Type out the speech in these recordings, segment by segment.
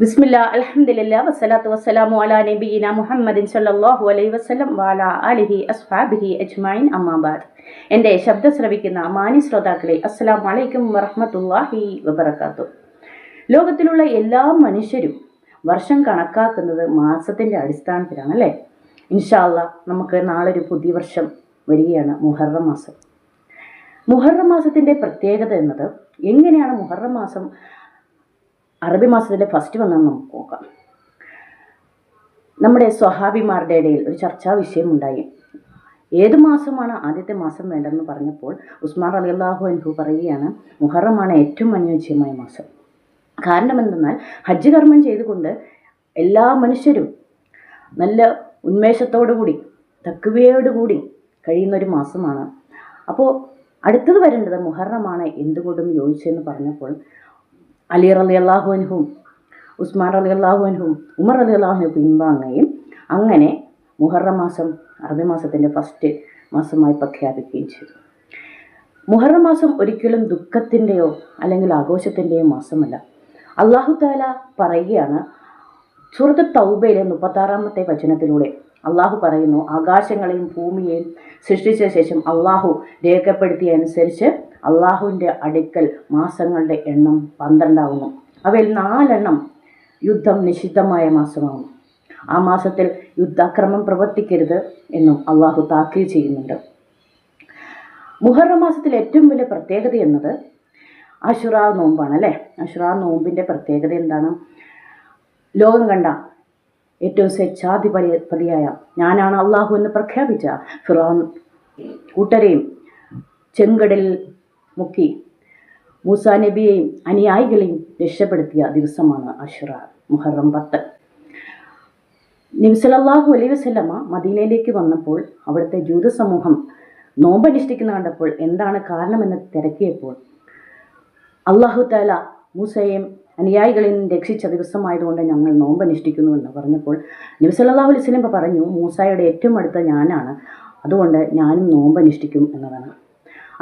ബിസ്മില്ല അലഹമില്ല വസ്സലാത്തു വസ്സലാമു അലാ നബീന മുഹമ്മദിൻ സല്ലാഹു അലൈഹി വസല്ലം വാല അലിഹി അസ്ഹാബിഹി അജ്മൈൻ അമ്മാബാദ് എന്റെ ശബ്ദം ശ്രവിക്കുന്ന മാന്യ ശ്രോതാക്കളെ അസ്സലാമു വലൈക്കും വറഹ്മത്തുള്ളാഹി വബർക്കാത്തു ലോകത്തിലുള്ള എല്ലാ മനുഷ്യരും വർഷം കണക്കാക്കുന്നത് മാസത്തിന്റെ അടിസ്ഥാനത്തിലാണ് അല്ലേ? ഇൻഷാല്ല നമുക്ക് നാളെ ഒരു പുതിയ വർഷം വരികയാണ് മുഹറം മാസം. മുഹറം മാസത്തിന്റെ പ്രത്യേകത എന്നത് എങ്ങനെയാണ് മുഹറം മാസം അറബി മാസത്തിലെ ഫസ്റ്റ് വന്ന നമുക്ക് നോക്കാം. നമ്മുടെ സ്വഹാബിമാരുടെ ഇടയിൽ ഒരു ചർച്ചാ വിഷയമുണ്ടായി. ഏത് മാസമാണ് ആദ്യത്തെ മാസം വേണ്ടതെന്ന് പറഞ്ഞപ്പോൾ ഉസ്മാൻ അലി അള്ളാഹു അൻഹു പറയുകയാണ് മുഹറമാണ് ഏറ്റവും അനുയോജ്യമായ മാസം. കാരണം എന്തെന്നാൽ ഹജ്ജ് കർമ്മം ചെയ്തുകൊണ്ട് എല്ലാ മനുഷ്യരും നല്ല ഉന്മേഷത്തോടുകൂടി തക്കുവയോടുകൂടി കഴിയുന്ന ഒരു മാസമാണ്. അപ്പോൾ അടുത്തത് വരേണ്ടത് മുഹറമാണ് എന്തുകൊണ്ടും യോജിച്ചെന്ന് പറഞ്ഞപ്പോൾ അലി റലി അള്ളാഹുവിനും ഉസ്മാൻ അലി അള്ളാഹുവിനും ഉമർ അലി അള്ളാഹുവിന് പിൻവാങ്ങുകയും അങ്ങനെ മുഹറം മാസം അറബി മാസത്തിന്റെ ഫസ്റ്റ് മാസമായി പ്രഖ്യാപിക്കുകയും ചെയ്തു. മുഹറം മാസം ഒരിക്കലും ദുഃഖത്തിന്റെയോ അല്ലെങ്കിൽ ആഘോഷത്തിന്റെയോ മാസമല്ല. അള്ളാഹു താല പറയുകയാണ് സുഹൃത്ത് തൗബയിലെ മുപ്പത്താറാമത്തെ വചനത്തിലൂടെ അള്ളാഹു പറയുന്നു ആകാശങ്ങളെയും ഭൂമിയെയും സൃഷ്ടിച്ച ശേഷം അള്ളാഹു രേഖപ്പെടുത്തിയ അനുസരിച്ച് അള്ളാഹുവിന്റെ അടുക്കൽ മാസങ്ങളുടെ എണ്ണം പന്ത്രണ്ടാകുന്നു അവയിൽ നാലെണ്ണം യുദ്ധം നിഷിദ്ധമായ മാസമാകുന്നു. ആ മാസത്തിൽ യുദ്ധാക്രമം പ്രവർത്തിക്കരുത് എന്നും അള്ളാഹു താക്കീത് ചെയ്യുന്നുണ്ട്. മുഹറം മാസത്തിൽ ഏറ്റവും വലിയ പ്രത്യേകത എന്നത് അഷുറ നോമ്പാണ് അല്ലേ? അഷുറ നോമ്പിന്റെ പ്രത്യേകത എന്താണ്? ലോകം കണ്ട ഏറ്റവും സ്വച്ഛാധിപതിയായ ഞാനാണ് അള്ളാഹു എന്ന് പ്രഖ്യാപിച്ച ഫിറോൻ. കൂട്ടരെയും ചെങ്കടലിൽ മുക്കി മൂസാ നബിയെയും അനുയായികളെയും രക്ഷപ്പെടുത്തിയ ദിവസമാണ് അഷുറ മുഹറം പത്ത്. നബിസലല്ലാഹു അലൈഹി വസല്ലമ മദീനയിലേക്ക് വന്നപ്പോൾ അവിടുത്തെ ജൂത സമൂഹം നോമ്പനുഷ്ഠിക്കുന്ന കണ്ടപ്പോൾ എന്താണ് കാരണമെന്ന് തിരക്കിയപ്പോൾ അള്ളാഹു താല മൂസയെയും അനുയായികളെയും രക്ഷിച്ച ദിവസമായതുകൊണ്ട് ഞങ്ങൾ നോമ്പനുഷ്ഠിക്കുന്നു എന്ന് പറഞ്ഞപ്പോൾ നബി സല്ലല്ലാഹു അലൈഹി വസല്ലം പറഞ്ഞു മൂസായുടെ ഏറ്റവും അടുത്ത ഞാനാണ്. അതുകൊണ്ട് ഞാനും നോമ്പനുഷ്ഠിക്കും എന്നതാണ്.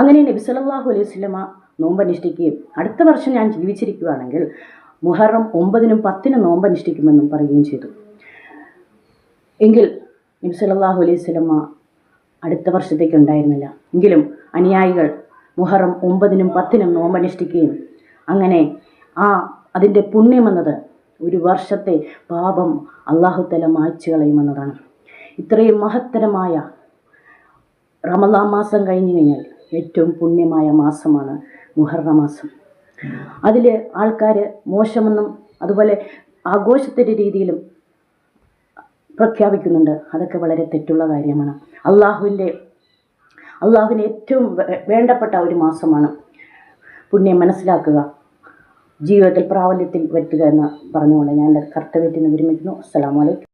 അങ്ങനെ നബി സല്ലല്ലാഹു അലൈഹി വസല്ലമ നോമ്പനുഷ്ഠിക്കുകയും അടുത്ത വർഷം ഞാൻ ജീവിച്ചിരിക്കുകയാണെങ്കിൽ മുഹറം ഒമ്പതിനും പത്തിനും നോമ്പനുഷ്ഠിക്കുമെന്നും പറയുകയും ചെയ്തു. എങ്കിൽ നബി സല്ലല്ലാഹു അലൈഹി വസല്ലമ അടുത്ത വർഷത്തേക്ക് ഉണ്ടായിരുന്നില്ല. എങ്കിലും അനുയായികൾ മുഹറം ഒമ്പതിനും പത്തിനും നോമ്പനുഷ്ഠിക്കുകയും അങ്ങനെ ആ അതിന്റെ പുണ്യമെന്നത് ഒരു വർഷത്തെ പാപം അള്ളാഹുത്തല മായ്ച്ചു കളയുമെന്നതാണ്. ഇത്രയും മഹത്തരമായ റമദാ മാസം കഴിഞ്ഞു കഴിഞ്ഞാൽ ഏറ്റവും പുണ്യമായ മാസമാണ് മുഹറ മാസം. അതിൽ ആൾക്കാർ മോശമെന്നും അതുപോലെ ആഘോഷത്തിന്റെ രീതിയിലും പ്രഖ്യാപിക്കുന്നുണ്ട്. അതൊക്കെ വളരെ തെറ്റുള്ള കാര്യമാണ്. അള്ളാഹുവിന്റെ അള്ളാഹുവിന് ഏറ്റവും വേണ്ടപ്പെട്ട ഒരു മാസമാണ് പുണ്യം മനസ്സിലാക്കുക. ജീവിതത്തിൽ പ്രാബല്യത്തിൽ വരുത്തുക എന്ന് പറഞ്ഞുകൊണ്ട് ഞാൻ എന്റെ കർത്തവ്യത്തിന് വിരമിക്കുന്നു. അസ്സലാമു അലൈക്കും.